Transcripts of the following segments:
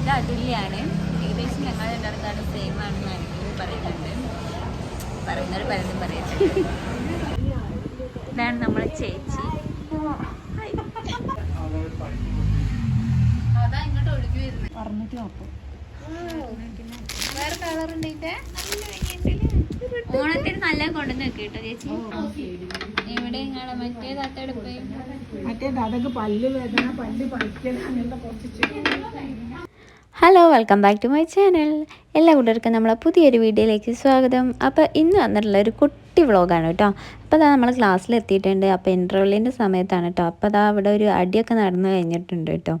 ഇത് അതുല്യാണ്. ഏകദേശം ഞങ്ങൾ രണ്ടാൾക്കാരും സെയിം ആണെന്ന് എനിക്ക് പറയുന്നുണ്ട്. പറയുന്നവർ പലതും പറയുന്നത് ഇതാണ് നമ്മളെ ചേച്ചി. ഓണത്തിന് നല്ല കൊണ്ടുവന്ന് വെക്കേട്ടോ ചേച്ചി. ഇവിടെ നിങ്ങളെ? മറ്റേ പോയി? മറ്റേ അതൊക്കെ പല്ല് വേദന പല്ല് പറിക്കൽ അങ്ങനത്തെ കുറച്ച് hello welcome back to my channel എല്ലാ കൂട്ടർക്കും നമ്മളെ പുതിയൊരു വീഡിയോയിലേക്ക് സ്വാഗതം. അപ്പോൾ ഇന്ന് വന്നിട്ടുള്ള ഒരു കുട്ടി വ്ളോഗാണ് കേട്ടോ. അപ്പോൾ അതാ നമ്മൾ ക്ലാസ്സിൽ എത്തിയിട്ടുണ്ട്. അപ്പോൾ ഇന്റർവെല്ലിന്റെ സമയത്താണ് കേട്ടോ. അപ്പോൾ അതാ അവിടെ ഒരു അടിയൊക്കെ നടന്നു കഴിഞ്ഞിട്ടുണ്ട് കേട്ടോ.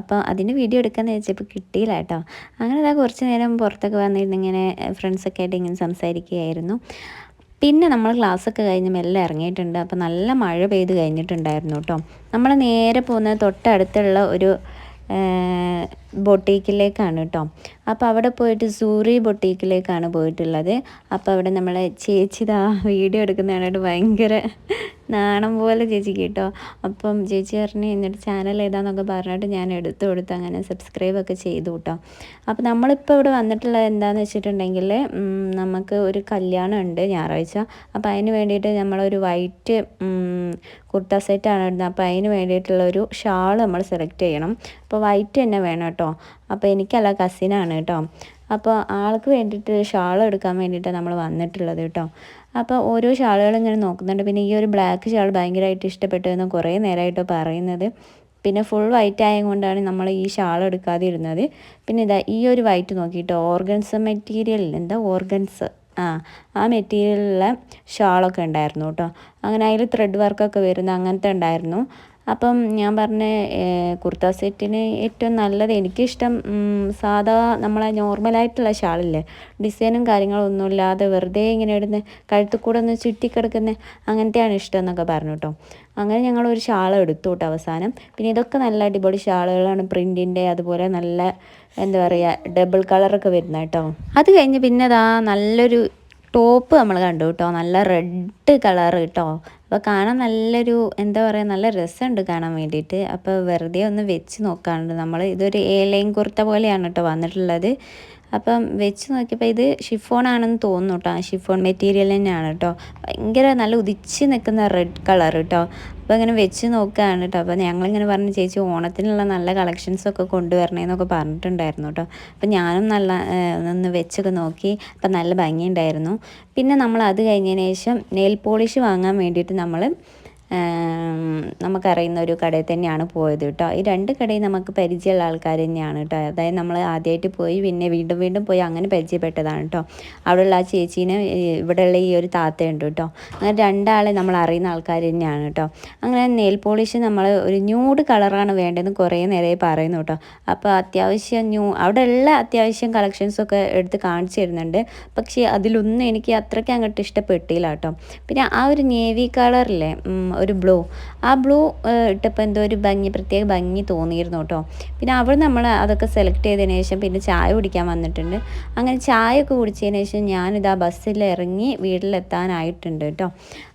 അപ്പോൾ അതിന് വീഡിയോ എടുക്കാമെന്ന് വെച്ചപ്പോൾ കിട്ടിയില്ല കേട്ടോ. അങ്ങനെ അതാ കുറച്ച് നേരം പുറത്തൊക്കെ വന്നിരുന്ന് ഇങ്ങനെ ഫ്രണ്ട്സൊക്കെ ആയിട്ട് ഇങ്ങനെ സംസാരിക്കുകയായിരുന്നു. പിന്നെ നമ്മൾ ക്ലാസ്സൊക്കെ കഴിഞ്ഞ് മെല്ലെ ഇറങ്ങിയിട്ടുണ്ട്. അപ്പോൾ നല്ല മഴ പെയ്ത് കഴിഞ്ഞിട്ടുണ്ടായിരുന്നു കേട്ടോ. നമ്മൾ നേരെ പോകുന്നത് തൊട്ടടുത്തുള്ള ഒരു ബൊട്ടീക്കിലേക്കാണ് കേട്ടോ അപ്പോൾ അവിടെ പോയിട്ട് സൂറി ബൊട്ടീക്കിലേക്കാണ് പോയിട്ടുള്ളത്. അപ്പോൾ അവിടെ നമ്മളെ ചേച്ചി ഇതാ വീഡിയോ എടുക്കുന്ന കണ്ടിട്ട് ഭയങ്കര നാണം പോലെ ചേച്ചി കേട്ടോ അപ്പം ചേച്ചി പറഞ്ഞ് എന്നിട്ട് ചാനൽ ഏതാന്നൊക്കെ പറഞ്ഞിട്ട് ഞാൻ എടുത്തു കൊടുത്ത് അങ്ങനെ സബ്സ്ക്രൈബ് ഒക്കെ ചെയ്തു കേട്ടോ അപ്പോൾ നമ്മളിപ്പോൾ ഇവിടെ വന്നിട്ടുള്ളത് എന്താണെന്ന് വെച്ചിട്ടുണ്ടെങ്കിൽ നമുക്ക് ഒരു കല്യാണം ഉണ്ട് ഞായറാഴ്ച. അപ്പോൾ അതിന് വേണ്ടിയിട്ട് നമ്മളൊരു വൈറ്റ് കുർത്ത സെറ്റാണ് ഇടുന്നത് അപ്പോൾ അതിന് വേണ്ടിയിട്ടുള്ള ഒരു ഷാൾ നമ്മൾ സെലക്ട് ചെയ്യണം. അപ്പോൾ വൈറ്റ് തന്നെ വേണം കേട്ടോ. അപ്പോൾ എനിക്കല്ല കസിനാണ് കേട്ടോ. അപ്പോൾ ആൾക്ക് വേണ്ടിയിട്ട് ഷാൾ എടുക്കാൻ വേണ്ടിയിട്ടാണ് നമ്മൾ വന്നിട്ടുള്ളത് കേട്ടോ. അപ്പോൾ ഓരോ ഷാളുകൾ ഇങ്ങനെ നോക്കുന്നുണ്ട്. പിന്നെ ഈ ഒരു ബ്ലാക്ക് ഷാൾ ഭയങ്കരമായിട്ട് ഇഷ്ടപ്പെട്ടു എന്ന് കുറേ നേരമായിട്ട് പറയുന്നത്. പിന്നെ ഫുൾ വൈറ്റ് ആയതുകൊണ്ടാണ് നമ്മൾ ഈ ഷാൾ എടുക്കാതെ ഇരുന്നത് പിന്നെ ഇതാ ഈ ഒരു വൈറ്റ് നോക്കിയിട്ട് ഓർഗൻസ് മെറ്റീരിയൽ എന്താ ഓർഗൻസ്? ആ ആ മെറ്റീരിയലിലെ ഷാളൊക്കെ ഉണ്ടായിരുന്നു കേട്ടോ. അങ്ങനെ അതിൽ ത്രെഡ് വർക്കൊക്കെ വരുന്ന അങ്ങനത്തെ ഉണ്ടായിരുന്നു. അപ്പം ഞാൻ പറഞ്ഞ കുർത്ത സെറ്റിന് ഏറ്റവും നല്ലത് എനിക്കിഷ്ടം സാധാ നമ്മളെ നോർമലായിട്ടുള്ള ഷാളില്ലേ? ഡിസൈനും കാര്യങ്ങളും ഒന്നുമില്ലാതെ വെറുതെ ഇങ്ങനെ ഇടുന്ന കഴുത്തിൽ കൂടെ ഒന്ന് ചുറ്റിക്കിടക്കുന്ന അങ്ങനത്തെയാണ് ഇഷ്ടം എന്നൊക്കെ പറഞ്ഞു കേട്ടോ. അങ്ങനെ ഞങ്ങൾ ഒരു ഷാൾ എടുത്തു കേട്ടോ അവസാനം. പിന്നെ ഇതൊക്കെ നല്ല അടിപൊളി ഷാളുകളാണ്. പ്രിന്റിന്റെ അതുപോലെ നല്ല എന്താ പറയുക ഡബിൾ കളറൊക്കെ വരുന്ന കേട്ടോ. അത് കഴിഞ്ഞ് പിന്നെ അതാ നല്ലൊരു ടോപ്പ് നമ്മൾ കണ്ടു കേട്ടോ. നല്ല റെഡ് കളർ കേട്ടോ. അപ്പോൾ കാണാൻ നല്ലൊരു എന്താ പറയുക നല്ല രസമുണ്ട് കാണാൻ വേണ്ടിയിട്ട്. അപ്പോൾ വെറുതെ ഒന്ന് വെച്ച് നോക്കാനുണ്ട്. നമ്മൾ ഇതൊരു ഏലയും കുർത്ത പോലെയാണ് കേട്ടോ വന്നിട്ടുള്ളത്. അപ്പം വെച്ച് നോക്കിയപ്പോൾ ഇത് ഷിഫോൺ ആണെന്ന് തോന്നുന്നു കേട്ടോ ഷിഫോൺ മെറ്റീരിയൽ തന്നെയാണ് കേട്ടോ ഭയങ്കര നല്ല ഉദിച്ച് നിൽക്കുന്ന റെഡ് കളർ കേട്ടോ അപ്പോൾ ഇങ്ങനെ വെച്ച് നോക്കുകയാണ് കേട്ടോ അപ്പോൾ ഞങ്ങളിങ്ങനെ പറഞ്ഞു ചേച്ചി ഓണത്തിനുള്ള നല്ല കളക്ഷൻസൊക്കെ കൊണ്ടുവരണേന്നൊക്കെ പറഞ്ഞിട്ടുണ്ടായിരുന്നു കേട്ടോ അപ്പോൾ ഞാനും നല്ല ഒന്ന് വെച്ചൊക്കെ നോക്കി അപ്പം നല്ല ഭംഗിയുണ്ടായിരുന്നു. പിന്നെ നമ്മൾ അത് കഴിഞ്ഞതിന് ശേഷം നെയിൽ പോളിഷ് വാങ്ങാൻ വേണ്ടിയിട്ട് നമ്മൾ നമുക്കറിയുന്ന ഒരു കടയിൽ തന്നെയാണ് പോയത് കേട്ടോ. ഈ രണ്ട് കടയും നമുക്ക് പരിചയമുള്ള ആൾക്കാർ തന്നെയാണ് കേട്ടോ. അതായത് നമ്മൾ ആദ്യമായിട്ട് പോയി പിന്നെ വീണ്ടും വീണ്ടും പോയി അങ്ങനെ പരിചയപ്പെട്ടതാണ് കേട്ടോ. അവിടെയുള്ള ആ ചേച്ചീനെ ഇവിടെയുള്ള ഈ ഒരു താത്തയുണ്ട് കേട്ടോ. അങ്ങനെ രണ്ടാളെ നമ്മൾ അറിയുന്ന ആൾക്കാർ തന്നെയാണ് കേട്ടോ. അങ്ങനെ നെയിൽ പോളിഷ് നമ്മൾ ഒരു ന്യൂഡ് കളറാണ് വേണ്ടതെന്ന് കുറേ നേരമായി പറയുന്നു കേട്ടോ. അപ്പോൾ അത്യാവശ്യം ന്യൂ അവിടെയുള്ള അത്യാവശ്യം കളക്ഷൻസൊക്കെ എടുത്ത് കാണിച്ചു തരുന്നുണ്ട്. പക്ഷേ അതിലൊന്നും എനിക്ക് അത്രയ്ക്ക് അങ്ങോട്ട് ഇഷ്ടപ്പെട്ടില്ല കേട്ടോ. പിന്നെ ആ ഒരു നേവി കളറില്ലേ ഉം, ഒരു ബ്ലൂ. ആ ബ്ലൂ ഇട്ടപ്പോൾ എന്തോ ഒരു ഭംഗി പ്രത്യേക ഭംഗി തോന്നിയിരുന്നു കേട്ടോ. പിന്നെ അവിടെ നമ്മൾ അതൊക്കെ സെലക്ട് ചെയ്തതിന് ശേഷം പിന്നെ ചായ കുടിക്കാൻ വന്നിട്ടുണ്ട്. അങ്ങനെ ചായ ഒക്കെ കുടിച്ചതിന് ശേഷം ഞാനിതാ ബസ്സിൽ ഇറങ്ങി വീട്ടിലെത്താനായിട്ടുണ്ട് കേട്ടോ.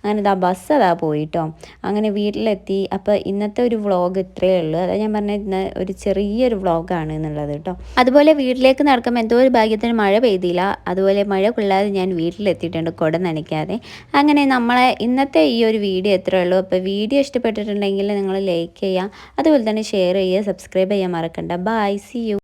അങ്ങനെ ഇതാ ബസ് അതാ പോയിട്ടോ. അങ്ങനെ വീട്ടിലെത്തി. അപ്പോൾ ഇന്നത്തെ ഒരു വ്ളോഗ് ഇത്രയേ ഉള്ളൂ. അതാ ഞാൻ പറഞ്ഞ ഇന്ന് ഒരു ചെറിയൊരു വ്ളോഗാണ് എന്നുള്ളത് കേട്ടോ. അതുപോലെ വീട്ടിലേക്ക് നടക്കുമ്പോൾ എന്തോ ഒരു ഭാഗ്യത്തിന് മഴ പെയ്തില്ല. അതുപോലെ മഴ കൊള്ളാതെ ഞാൻ വീട്ടിലെത്തിയിട്ടുണ്ട് കുട നനയ്ക്കാതെ. അങ്ങനെ നമ്മളെ ഇന്നത്തെ ഈ ഒരു വീഡിയോ എത്രയേ ഉള്ളൂ. അപ്പോൾ വീഡിയോ ഇഷ്ടപ്പെട്ടിട്ടുണ്ടെങ്കിൽ നിങ്ങൾ ലൈക്ക് ചെയ്യുക അതുപോലെ തന്നെ ഷെയർ ചെയ്യുക സബ്സ്ക്രൈബ് ചെയ്യാൻ മറക്കണ്ട. By C U